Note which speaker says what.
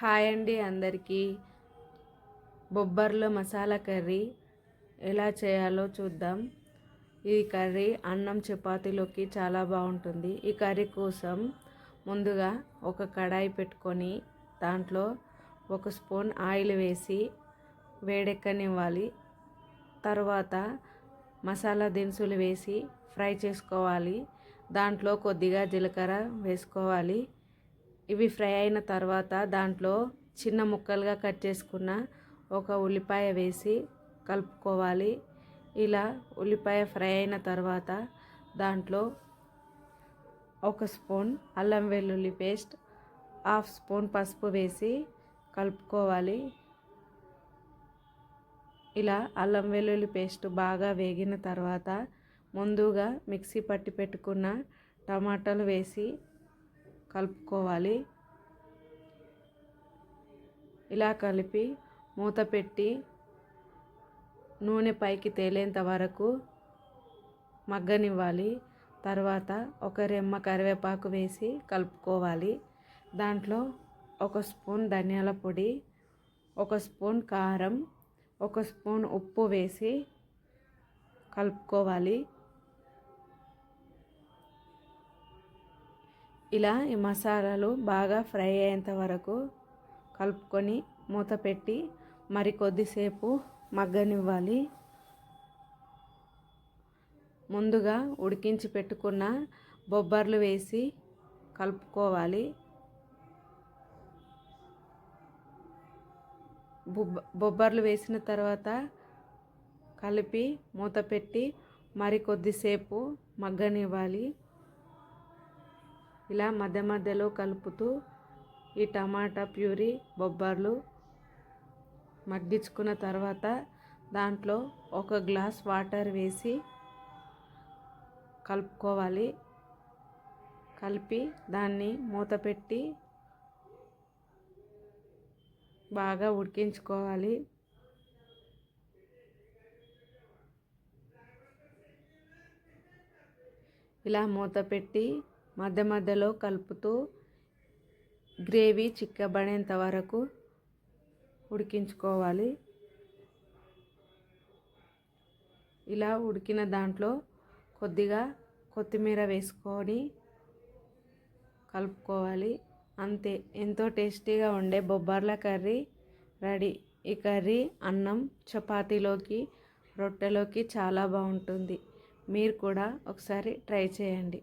Speaker 1: Hi అండి అందరికీ. బొబ్బర్లో masala curry ఎలా చేయాలో చూద్దాం. ఈ కర్రీ అన్నం చపాతీలోకి చాలా బాగుంటుంది. ఈ కర్రీ కోసం ముందుగా ఒక కడాయి పెట్టుకొని దాంట్లో ఒక స్పూన్ ఆయిల్ వేసి వేడెక్కనివ్వాలి. తర్వాత మసాలా దినుసులు వేసి ఫ్రై చేసుకోవాలి. దాంట్లో కొద్దిగా జీలకర్ర వేసుకోవాలి. ఇవి ఫ్రై అయిన తర్వాత దాంట్లో చిన్న ముక్కలుగా కట్ చేసుకున్న ఒక ఉల్లిపాయ వేసి కలుపుకోవాలి. ఇలా ఉల్లిపాయ ఫ్రై అయిన తర్వాత దాంట్లో ఒక స్పూన్ అల్లం వెల్లుల్లి పేస్ట్ హాఫ్ స్పూన్ పసుపు వేసి కలుపుకోవాలి. ఇలా అల్లం వెల్లుల్లి పేస్ట్ బాగా వేగిన తర్వాత ముందుగా మిక్సీ పట్టి పెట్టుకున్న టమాటాలు వేసి కలుపుకోవాలి. ఇలా కలిపి మూత పెట్టి నూనె పైకి తేలేంత వరకు మగ్గనివ్వాలి. తర్వాత ఒక రెమ్మ కరివేపాకు వేసి కలుపుకోవాలి. దాంట్లో ఒక స్పూన్ ధనియాల పొడి ఒక స్పూన్ కారం ఒక స్పూన్ ఉప్పు వేసి కలుపుకోవాలి. ఇలా ఈ మసాలాలు బాగా ఫ్రై అయ్యేంత వరకు కలుపుకొని మూత పెట్టి మరి కొద్దిసేపు మగ్గనివ్వాలి. ముందుగా ఉడికించి పెట్టుకున్న బొబ్బర్లు వేసి కలుపుకోవాలి. బొబ్బర్లు వేసిన తర్వాత కలిపి మూత పెట్టి మరి కొద్దిసేపు మగ్గనివ్వాలి. ఇలా మధ్య మధ్యలో కలుపుతూ ఈ టమాటా ప్యూరీ బొబ్బర్లు మగ్గించుకున్న తర్వాత దాంట్లో ఒక గ్లాస్ వాటర్ వేసి కలుపుకోవాలి. కలిపి దాన్ని మూత పెట్టి బాగా ఉడికించుకోవాలి. ఇలా మూత పెట్టి మధ్య మధ్యలో కలుపుతూ గ్రేవీ చిక్కబడేంత వరకు ఉడికించుకోవాలి. ఇలా ఉడికిన దాంట్లో కొద్దిగా కొత్తిమీర వేసుకొని కలుపుకోవాలి. అంతే. ఎంతో టేస్టీగా ఉండే బొబ్బర్ల కర్రీ రెడీ. ఈ కర్రీ అన్నం చపాతీలోకి రొట్టెలోకి చాలా బాగుంటుంది. మీరు కూడా ఒకసారి ట్రై చేయండి.